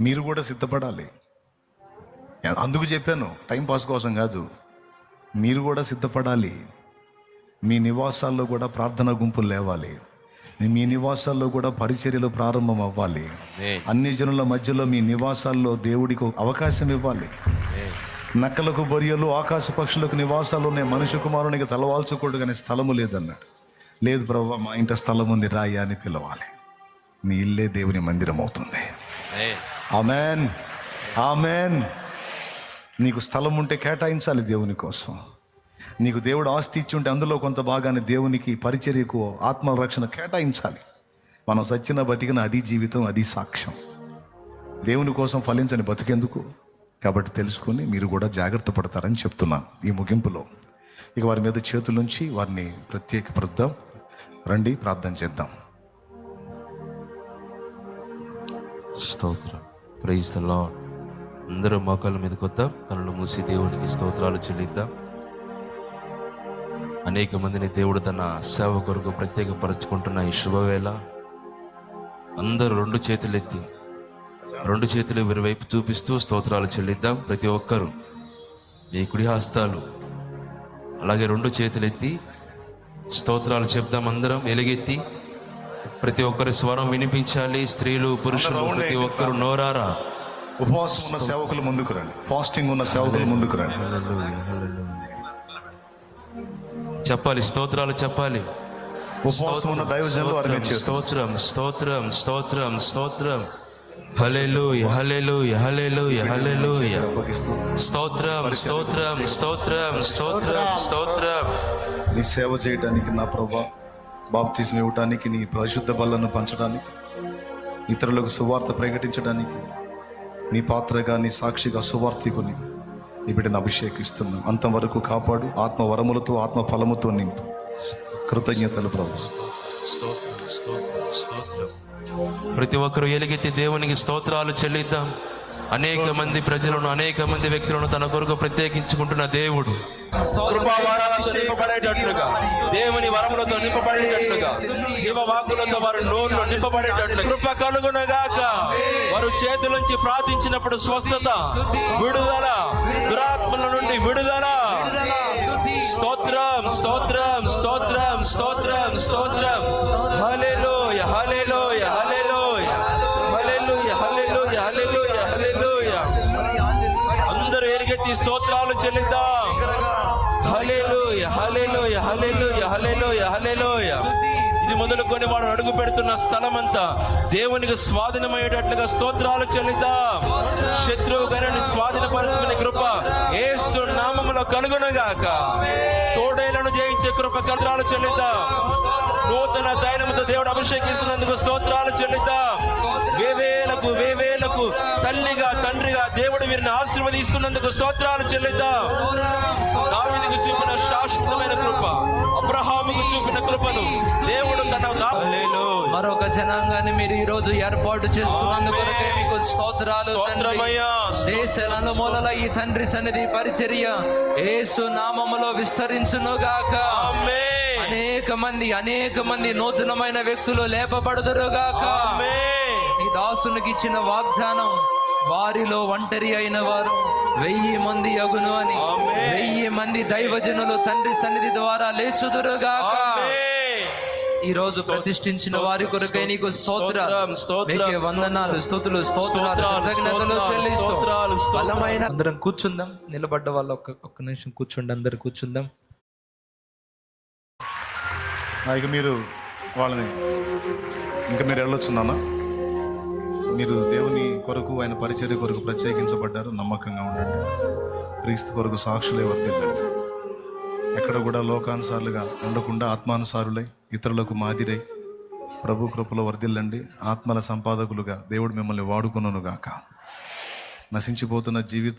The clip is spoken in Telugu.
మీరు కూడా సిద్ధపడాలి. అందుకు చెప్పాను టైం పాస్ కోసం కాదు. మీరు కూడా సిద్ధపడాలి. మీ నివాసాల్లో కూడా ప్రార్థన గుంపులు లేవాలి. మీ నివాసాల్లో కూడా పరిచర్యలు ప్రారంభం అవ్వాలి. అన్ని జనుల మధ్యలో మీ నివాసాల్లో దేవుడికి అవకాశం ఇవ్వాలి. నక్కలకు బొరియలు ఆకాశ పక్షులకు నివాసాలు ఉన్నాయి. మనుష్య కుమారునికి తలవాల్చుకోడు కానీ స్థలము లేదన్నాడు. లేదు ప్రభు మా ఇంట స్థలం ఉంది రాయ్యా అని పిలవాలి. మీ ఇల్లే దేవుని మందిరం అవుతుంది ఆమెన్. ఆమెన్. నీకు స్థలం ఉంటే కేటాయించాలి దేవుని కోసం. నీకు దేవుడు ఆస్తి ఇచ్చి ఉంటే అందులో కొంత భాగాన్ని దేవునికి పరిచర్యకు ఆత్మ రక్షణ కేటాయించాలి. మనం సచ్చిన బతికిన అది జీవితం అది సాక్ష్యం. దేవుని కోసం ఫలించని బతికెందుకు? కాబట్టి తెలుసుకొని మీరు కూడా జాగ్రత్త పడతారని చెప్తున్నాను ఈ ముగింపులో. ఇక వారి మీద చేతులుంచి వారిని ప్రత్యేకపరుద్దాం. రండి ప్రార్థన చేద్దాం. స్తోత్రం. ప్రైజ్ ద లాడ్ అందరూ మోకాళ్ళ మీదకి వద్దాం. కళ్ళు మూసి దేవునికి స్తోత్రాలు చెల్లిద్దాం. అనేక మందిని దేవుడు తన సేవ కొరకు ప్రత్యేకపరచుకుంటున్న ఈ శుభవేళ అందరూ రెండు చేతులు ఎత్తి రెండు చేతులు ఇరువైపు చూపిస్తూ స్తోత్రాలు చెల్లిద్దాం. ప్రతి ఒక్కరూ మీ కుడి హస్తాలు అలాగే రెండు చేతులు ఎత్తి స్తోత్రాలు చెప్దాం అందరం. ఎలుగెత్తి ప్రతి ఒక్కరి స్వరం వినిపించాలి. స్త్రీలు పురుషులు ప్రతి ఒక్కరు నోరారా? ఉపవాసం ఉన్న సేవకులు ముందుకు రండి. ఫాస్టింగ్ ఉన్న సేవకులు ముందుకు రండి. చెప్పాలి స్తోత్రాలు చెప్పాలి. ఉపవాసం ఉన్న దైవజనులు వారి. స్తోత్రం స్తోత్రం స్తోత్రం స్తోత్రం హల్లెలూయ హల్లెలూయ హల్లెలూయ అప్పగిస్తూ స్తోత్రం స్తోత్రం స్తోత్రం స్తోత్రం స్తోత్రం. నీ సేవ చేయడానికి నా ప్రభా బాప్తిజం ఇవ్వటానికి నీ పరిశుద్ధ బలను పంచడానికి ఇతరులకు సువార్త ప్రకటించడానికి నీ పాత్రగా నీ సాక్షిగా సువార్థికుని నీ బిడ్డను అభిషేకిస్తున్నాం అంతవరకు కాపాడు ఆత్మ వరములతో ఆత్మ ఫలముతో నింపు. కృతజ్ఞతలు ప్రభు. ప్రతి ఒక్కరు ఎలిగితే దేవునికి స్తోత్రాలు చెల్లిద్దాం. అనేక మంది ప్రజలను అనేక మంది వ్యక్తులను తన కొరకు ప్రత్యేకించుకుంటున్న దేవుడు. కృపావరాలతో నింపబడేటట్లుగా దేవుని వరములతో నింపబడేటట్లుగా జీవవాకులతో వారు నోళ్ళు నింపబడేటట్లు కృప కలుగునగాక వారు చేతులుంచి ప్రార్థించినప్పుడు స్వస్థత విడుదల దురాత్మల నుండి విడుదల. స్తోత్రం స్తోత్రం స్తోత్రం స్తోత్రం స్తోత్రం. అందరూ స్తోత్రాలు చెల్లిద్దాం. Hallelujah hallelujah hallelujah hallelujah hallelujah ఇది మొదలుకొని వాడు అడుగు పెడుతున్న స్థలం అంతా దేవునికి స్వాధీనమయ్యేటట్లుగా స్తోత్రాలు చెల్లిద్దాం. శత్రువు గారిని స్వాధీనపరచుకునే కృప ఏసు నామములో కలుగునగాక. కృప కత్రాలు చెల్లిద్దాం నూతన దైనముతో దేవుడు అభిషేకిస్తున్నందుకు స్తోత్రాలు చెల్లిద్దాం. వేవేలకు వేవేలకు తల్లిగా తండ్రిగా దేవుడు వీరిని ఆశీర్వదిస్తున్నందుకు స్తోత్రాలు చెల్లిద్దాం. దావీదుకు చూపిన శాశ్వతమైన కృప అబ్రహాముకు చూపిన కృపను జనాంగాన్ని మీరు ఈ రోజు ఏర్పాటు చేసుకున్నందుకు కొరకే మీకు స్తోత్రాలు తండ్రి. స్తోత్రమయ్యా. దేశ నలుమూలల ఈ తండ్రి సన్నిధి పరిచర్య యేసు నామములో విస్తరించును గాక. అనేక మంది అనేక మంది నూతనమైన వ్యక్తులు లేపబడుదురు గాక ఆమేన్. ఈ దాసునికి ఇచ్చిన వాగ్దానం వారిలో ఒంటరి అయిన వారు వెయ్యి మంది అగును అని. వెయ్యి మంది దైవజనులు తండ్రి సన్నిధి ద్వారా లేచుదురు గాక ఆమేన్. ఈ రోజు ప్రతిష్ఠించిన వారి కొరకై నీకు స్తోత్రం, స్తోత్రం, వందనాలు స్తుతులు స్తోత్రాలు. బలమైన అందరం కూర్చుందాం. నిలబడ్డ వాళ్ళు ఒక్క ఒక్క నిమిషం కూర్చోండి అందరు కూర్చుందాం. ఇక మీరు వాళ్ళని ఇంకా మీరు వెళ్ళొచ్చు నాన్న. మీరు దేవుని కొరకు ఆయన పరిచర్య కొరకు ప్రత్యేకించబడ్డారు. నమ్మకంగా ఉండండి. క్రీస్తు కొరకు సాక్షులే వర్దిల్లండి ఎక్కడ కూడా లోకానుసారులుగా ఉండకుండా ఆత్మానుసారులై ఇతరులకు మాదిరై ప్రభు కృపలో వర్ధిల్లండి. ఆత్మల సంపాదకులుగా దేవుడు మిమ్మల్ని వాడుకొనుగాక నశించిపోతున్న జీవితం